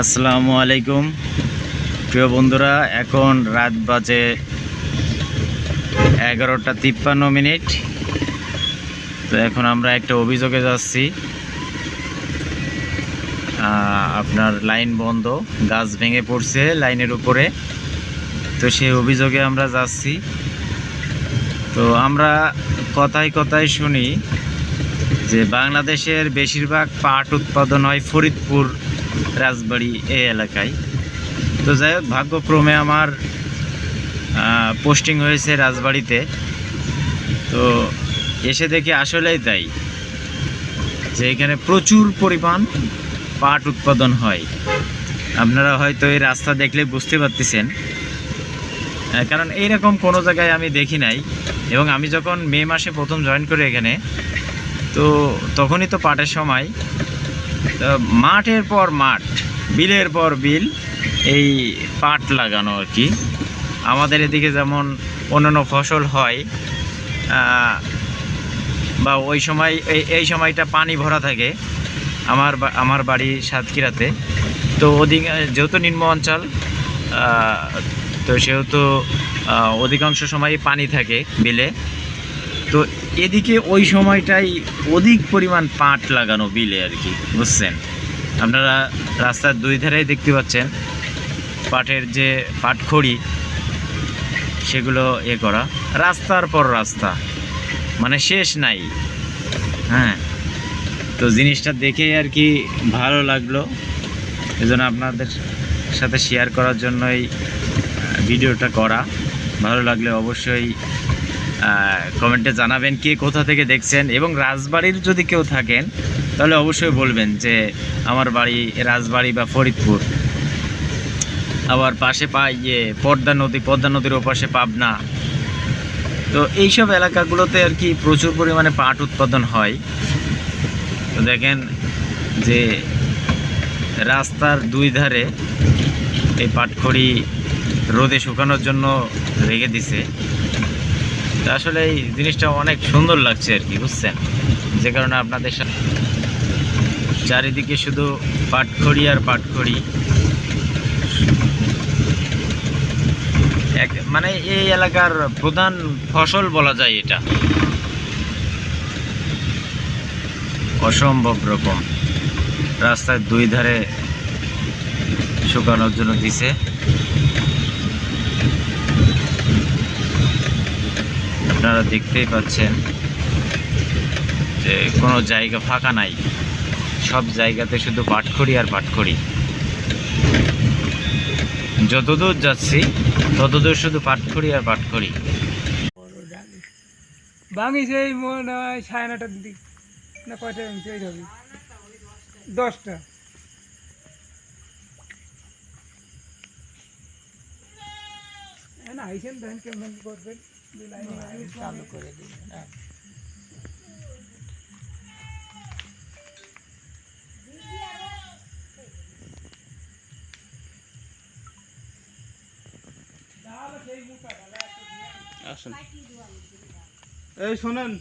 আসসালামু আলাইকুম। প্রিয় বন্ধুরা, এখন রাত বাজে এগারোটা তিপ্পান্ন মিনিট। তো এখন আমরা একটা অভিযোগে যাচ্ছি। আপনার লাইন বন্ধ, গাছ ভেঙে পড়ছে লাইনের উপরে। তো সেই অভিযোগে আমরা যাচ্ছি। তো আমরা কথায় কথায় শুনি যে বাংলাদেশের বেশিরভাগ পাট উৎপাদন হয় ফরিদপুর রাজবাড়ি এই এলাকায়। তো যাই হোক, ভাগ্যক্রমে আমার পোস্টিং হয়েছে রাজবাড়িতে। তো এসে দেখি আসলেই তাই, যে এখানে প্রচুর পরিমাণ পাট উৎপাদন হয়। আপনারা হয়তো এই রাস্তা দেখলে বুঝতে পারতেছেন। কারণ এইরকম কোনো জায়গায় আমি দেখি নাই। এবং আমি যখন মে মাসে প্রথম জয়েন করি এখানে, তো তখনই তো পাটের সময় মাঠের পর মাঠ, বিলের পর বিল, এই পাট লাগানো আর কি। আমাদের এদিকে যেমন অন্যান্য ফসল হয় বা ওই সময়, এই সময়টা পানি ভরা থাকে আমার আমার বাড়ি সাতক্ষীরাতে। তো অধিক যেহেতু নিম্ন অঞ্চল তো সেহেতু অধিকাংশ সময় পানি থাকে বিলে। তো এদিকে ওই সময়টাই অধিক পরিমাণ পাট লাগানো বিলে আর কি, বুঝছেন? আপনারা রাস্তার দুই ধারেই দেখতে পাচ্ছেন, পাটের যে পাটখড়ি, সেগুলো এ করা, রাস্তার পর রাস্তা মানে শেষ নাই হ্যাঁ? তো জিনিসটা দেখে আর কি ভালো লাগল, এজন্য আপনাদের সাথে শেয়ার করার জন্যই ভিডিওটা করা, ভালো লাগলে অবশ্যই কমেন্টে জানাবেন কে কোথা থেকে দেখছেন এবং রাজবাড়ির যদি কেউ থাকেন, তাহলে অবশ্যই বলবেন যে আমার বাড়ি রাজবাড়ি বা ফরিদপুর। আবার পাশে পা ইয়ে পদ্মা নদী, পদ্মা নদীর ওপাশে পাবনা। তো এইসব এলাকাগুলোতে আর কি প্রচুর পরিমাণে পাট উৎপাদন হয়। তো দেখেন যে রাস্তার দুই ধারে এই পাটখড়ি রোদে শুকানোর জন্য রেখে দিছে। আসলে এই জিনিসটা অনেক সুন্দর লাগছে আর কি, বুঝছেন? যে কারণে আপনাদের সাথে চারিদিকে শুধু পাটখড়ি আর পাটখড়ি। এক মানে এই এলাকার প্রধান ফসল বলা যায় এটা। অসম্ভব রকম। রাস্তার দুই ধারে শুকানোর জন্য দিছে। আপনারা দেখতেই পাচ্ছেন যে কোনো জায়গা ফাঁকা নাই। সব জায়গাতে শুধু পাটখড়ি আর পাটখড়ি। যতদূর যাচ্ছি, ততদূর শুধু পাটখড়ি আর পাটখড়ি। মনে হয় সাড়ে নটার দশটা। না, আইসেন ধান কেমন করবেন। চালু করে দিন হ্যাঁ। আসুন। এই শোনেন।